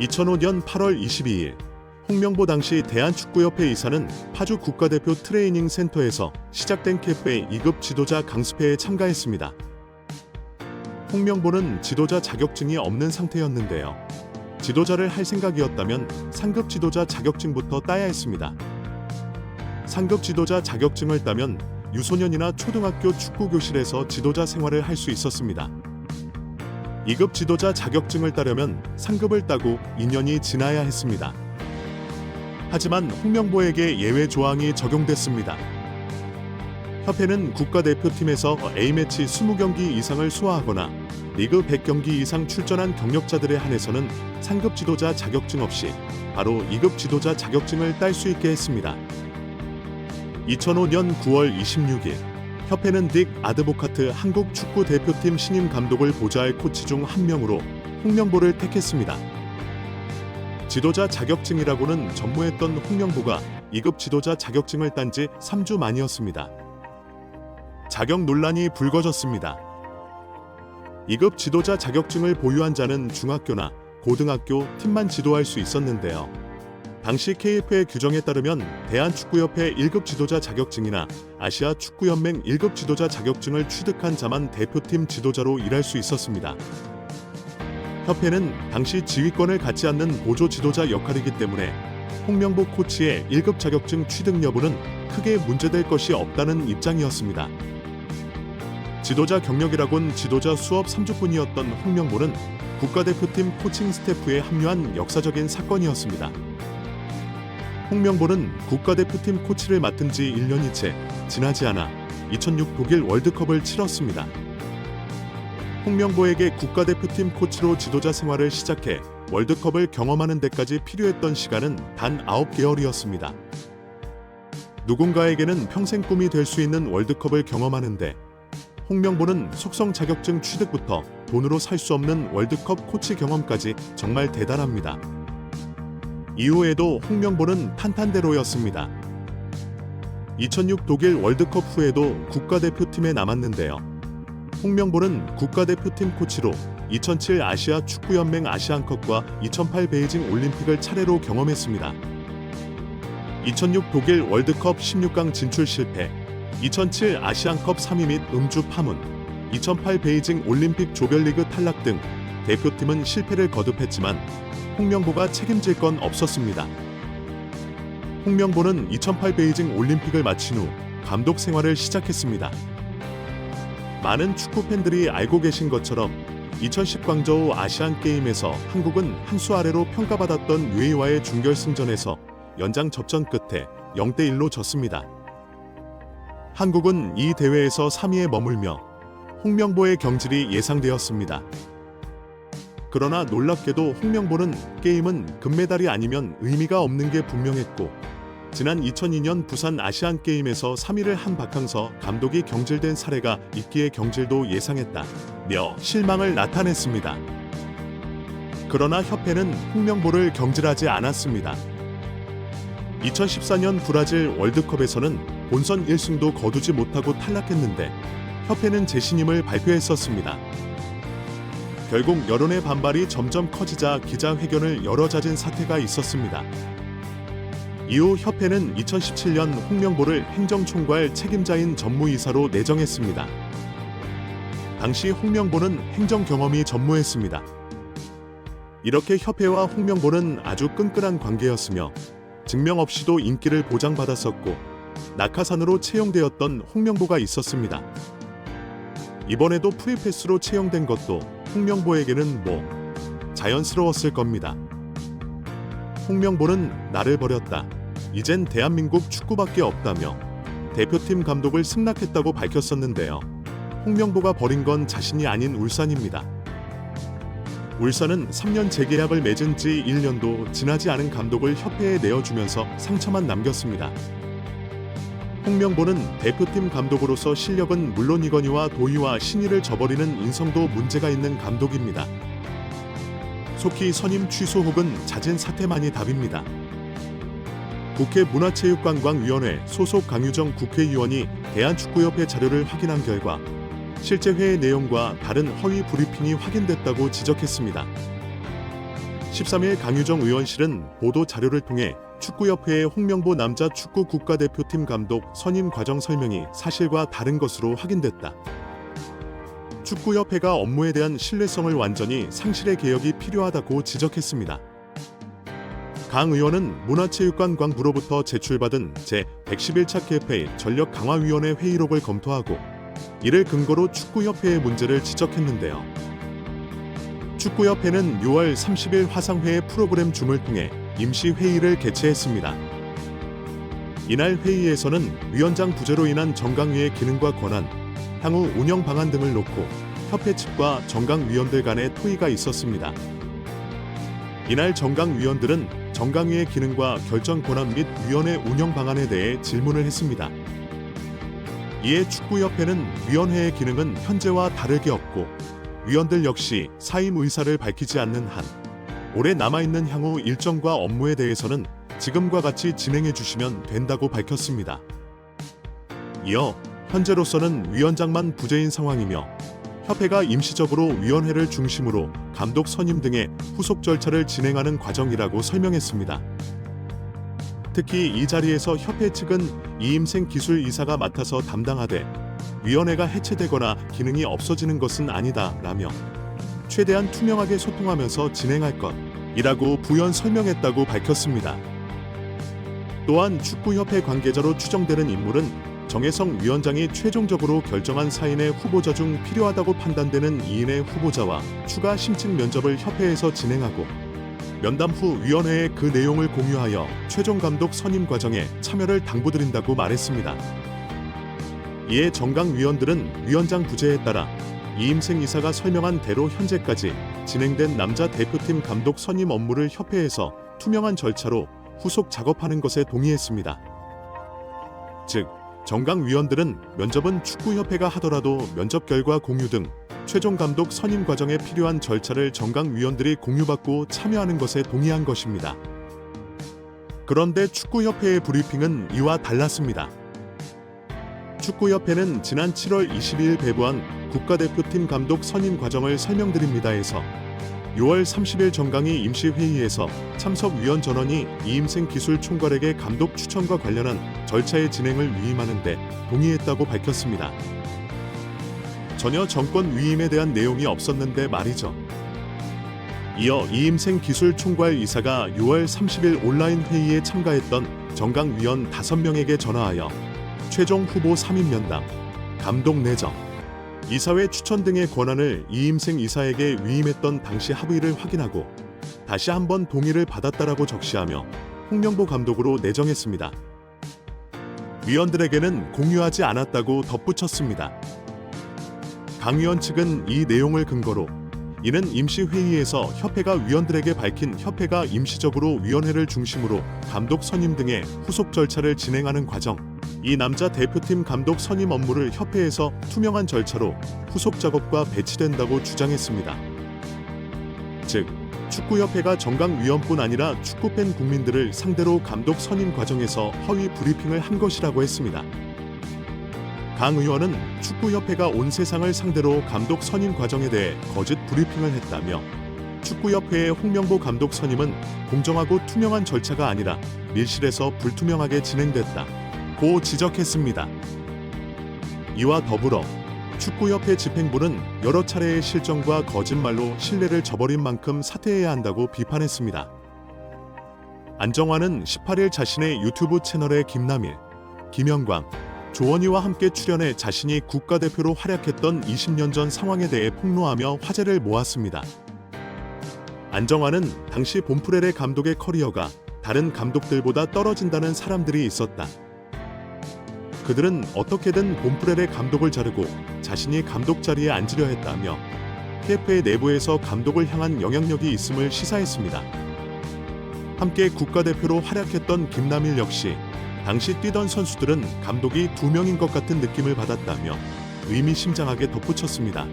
2005년 8월 22일 홍명보 당시 대한축구협회 이사는 파주 국가대표 트레이닝 센터에서 시작된 캠프의 2급 지도자 강습회에 참가했습니다. 홍명보는 지도자 자격증이 없는 상태였는데요. 지도자를 할 생각이었다면 상급 지도자 자격증부터 따야 했습니다. 상급 지도자 자격증을 따면 유소년이나 초등학교 축구 교실에서 지도자 생활을 할 수 있었습니다. 2급 지도자 자격증을 따려면 상급을 따고 2년이 지나야 했습니다. 하지만 홍명보에게 예외 조항이 적용됐습니다. 협회는 국가대표팀에서 A매치 20경기 이상을 소화하거나 리그 100경기 이상 출전한 경력자들에 한해서는 상급 지도자 자격증 없이 바로 2급 지도자 자격증을 딸 수 있게 했습니다. 2005년 9월 26일 협회는 딕 아드보카트 한국 축구 대표팀 신임 감독을 보좌할 코치 중 한 명으로 홍명보를 택했습니다. 지도자 자격증이라고는 전무했던 홍명보가 2급 지도자 자격증을 딴 지 3주 만이었습니다. 자격 논란이 불거졌습니다. 2급 지도자 자격증을 보유한 자는 중학교나 고등학교 팀만 지도할 수 있었는데요. 당시 KF의 규정에 따르면 대한축구협회 1급 지도자 자격증이나 아시아 축구연맹 1급 지도자 자격증을 취득한 자만 대표팀 지도자로 일할 수 있었습니다. 협회는 당시 지휘권을 갖지 않는 보조 지도자 역할이기 때문에 홍명보 코치의 1급 자격증 취득 여부는 크게 문제될 것이 없다는 입장이었습니다. 지도자 경력이라곤 지도자 수업 3주뿐이었던 홍명보는 국가대표팀 코칭 스태프에 합류한 역사적인 사건이었습니다. 홍명보는 국가대표팀 코치를 맡은 지 1년이 채 지나지 않아 2006 독일 월드컵을 치렀습니다. 홍명보에게 국가대표팀 코치로 지도자 생활을 시작해 월드컵을 경험하는 데까지 필요했던 시간은 단 9개월이었습니다. 누군가에게는 평생 꿈이 될 수 있는 월드컵을 경험하는데 홍명보는 속성 자격증 취득부터 돈으로 살 수 없는 월드컵 코치 경험까지 정말 대단합니다. 이후에도 홍명보는 탄탄대로였습니다. 2006 독일 월드컵 후에도 국가대표팀에 남았는데요. 홍명보는 국가대표팀 코치로 2007 아시아 축구연맹 아시안컵과 2008 베이징 올림픽을 차례로 경험했습니다. 2006 독일 월드컵 16강 진출 실패, 2007 아시안컵 3위 및 음주 파문, 2008 베이징 올림픽 조별리그 탈락 등 대표팀은 실패를 거듭했지만 홍명보가 책임질 건 없었습니다. 홍명보는 2008 베이징 올림픽을 마친 후 감독 생활을 시작했습니다. 많은 축구 팬들이 알고 계신 것처럼 2010 광저우 아시안 게임에서 한국은 한 수 아래로 평가받았던 UAE와의 준결승전에서 연장 접전 끝에 0대 1로 졌습니다. 한국은 이 대회에서 3위에 머물며 홍명보의 경질이 예상되었습니다. 그러나 놀랍게도 홍명보는 게임은 금메달이 아니면 의미가 없는 게 분명했고 지난 2002년 부산 아시안 게임에서 3위를 한 박항서 감독이 경질된 사례가 있기에 경질도 예상했다며 실망을 나타냈습니다. 그러나 협회는 홍명보를 경질하지 않았습니다. 2014년 브라질 월드컵에서는 본선 1승도 거두지 못하고 탈락했는데 협회는 재신임을 발표했었습니다. 결국 여론의 반발이 점점 커지자 기자회견을 열어자진 사태가 있었습니다. 이후 협회는 2017년 홍명보를 행정총괄 책임자인 전무이사로 내정했습니다. 당시 홍명보는 행정 경험이 전무했습니다. 이렇게 협회와 홍명보는 아주 끈끈한 관계였으며 증명 없이도 인기를 보장받았었고 낙하산으로 채용되었던 홍명보가 있었습니다. 이번에도 프리패스로 채용된 것도 홍명보에게는 뭐 자연스러웠을 겁니다. 홍명보는 나를 버렸다. 이젠 대한민국 축구밖에 없다며 대표팀 감독을 승낙했다고 밝혔었는데요. 홍명보가 버린 건 자신이 아닌 울산입니다. 울산은 3년 재계약을 맺은 지 1년도 지나지 않은 감독을 협회에 내어주면서 상처만 남겼습니다. 홍명보는 대표팀 감독으로서 실력은 물론이거니와 도의와 신의를 저버리는 인성도 문제가 있는 감독입니다. 속히 선임 취소 혹은 잦은 사퇴만이 답입니다. 국회 문화체육관광위원회 소속 강유정 국회의원이 대한축구협회 자료를 확인한 결과 실제 회의 내용과 다른 허위 브리핑이 확인됐다고 지적했습니다. 13일 강유정 의원실은 보도 자료를 통해 축구협회의 홍명보 남자 축구 국가대표팀 감독 선임 과정 설명이 사실과 다른 것으로 확인됐다. 축구협회가 업무에 대한 신뢰성을 완전히 상실의 개혁이 필요하다고 지적했습니다. 강 의원은 문화체육관 광부로부터 제출받은 제111차 KFA 전력 강화위원회 회의록을 검토하고 이를 근거로 축구협회의 문제를 지적했는데요. 축구협회는 6월 30일 화상회의 프로그램 줌을 통해 임시 회의를 개최했습니다. 이날 회의에서는 위원장 부재로 인한 정강위의 기능과 권한, 향후 운영 방안 등을 놓고 협회 측과 정강위원들 간의 토의가 있었습니다. 이날 정강위원들은 정강위의 기능과 결정 권한 및 위원회 운영 방안에 대해 질문을 했습니다. 이에 축구협회는 위원회의 기능은 현재와 다르게 없고 위원들 역시 사임 의사를 밝히지 않는 한 올해 남아있는 향후 일정과 업무에 대해서는 지금과 같이 진행해 주시면 된다고 밝혔습니다. 이어 현재로서는 위원장만 부재인 상황이며 협회가 임시적으로 위원회를 중심으로 감독 선임 등의 후속 절차를 진행하는 과정이라고 설명했습니다. 특히 이 자리에서 협회 측은 이임생 기술 이사가 맡아서 담당하되 위원회가 해체되거나 기능이 없어지는 것은 아니다라며 최대한 투명하게 소통하면서 진행할 것이라고 부연 설명했다고 밝혔습니다. 또한 축구협회 관계자로 추정되는 인물은 정혜성 위원장이 최종적으로 결정한 사인의 후보자 중 필요하다고 판단되는 2인의 후보자와 추가 심층 면접을 협회에서 진행하고 면담 후 위원회에 그 내용을 공유하여 최종 감독 선임 과정에 참여를 당부드린다고 말했습니다. 이에 정강 위원들은 위원장 부재에 따라 이임생 이사가 설명한 대로 현재까지 진행된 남자 대표팀 감독 선임 업무를 협회에서 투명한 절차로 후속 작업하는 것에 동의했습니다. 즉, 정강 위원들은 면접은 축구협회가 하더라도 면접 결과 공유 등 최종 감독 선임 과정에 필요한 절차를 정강 위원들이 공유받고 참여하는 것에 동의한 것입니다. 그런데 축구협회의 브리핑은 이와 달랐습니다. 축구협회는 지난 7월 22일 배부한 국가대표팀 감독 선임 과정을 설명드립니다에서 6월 30일 정강이 임시회의에서 참석위원 전원이 이임생 기술 총괄에게 감독 추천과 관련한 절차의 진행을 위임하는데 동의했다고 밝혔습니다. 전혀 정권 위임에 대한 내용이 없었는데 말이죠. 이어 이임생 기술 총괄 이사가 6월 30일 온라인 회의에 참가했던 정강위원 5명에게 전화하여 최종 후보 3인 면담, 감독 내정, 이사회 추천 등의 권한을 이임생 이사에게 위임했던 당시 합의를 확인하고 다시 한번 동의를 받았다라고 적시하며 홍명보 감독으로 내정했습니다. 위원들에게는 공유하지 않았다고 덧붙였습니다. 강 위원 측은 이 내용을 근거로 이는 임시회의에서 협회가 위원들에게 밝힌 협회가 임시적으로 위원회를 중심으로 감독 선임 등의 후속 절차를 진행하는 과정, 이 남자 대표팀 감독 선임 업무를 협회에서 투명한 절차로 후속 작업과 배치된다고 주장했습니다. 즉, 축구협회가 정강위원뿐 아니라 축구팬 국민들을 상대로 감독 선임 과정에서 허위 브리핑을 한 것이라고 했습니다. 강 의원은 축구협회가 온 세상을 상대로 감독 선임 과정에 대해 거짓 브리핑을 했다며 축구협회의 홍명보 감독 선임은 공정하고 투명한 절차가 아니라 밀실에서 불투명하게 진행됐다. 고 지적했습니다. 이와 더불어 축구협회 집행부는 여러 차례의 실정과 거짓말로 신뢰를 저버린 만큼 사퇴해야 한다고 비판했습니다. 안정환은 18일 자신의 유튜브 채널에 김남일, 김영광, 조원희와 함께 출연해 자신이 국가대표로 활약했던 20년 전 상황에 대해 폭로하며 화제를 모았습니다. 안정환은 당시 본프렐의 감독의 커리어가 다른 감독들보다 떨어진다는 사람들이 있었다. 그들은 어떻게든 본프렐의 감독을 자르고 자신이 감독 자리에 앉으려 했다며 KF의 내부에서 감독을 향한 영향력이 있음을 시사했습니다. 함께 국가대표로 활약했던 김남일 역시 당시 뛰던 선수들은 감독이 두 명인 것 같은 느낌을 받았다며 의미심장하게 덧붙였습니다.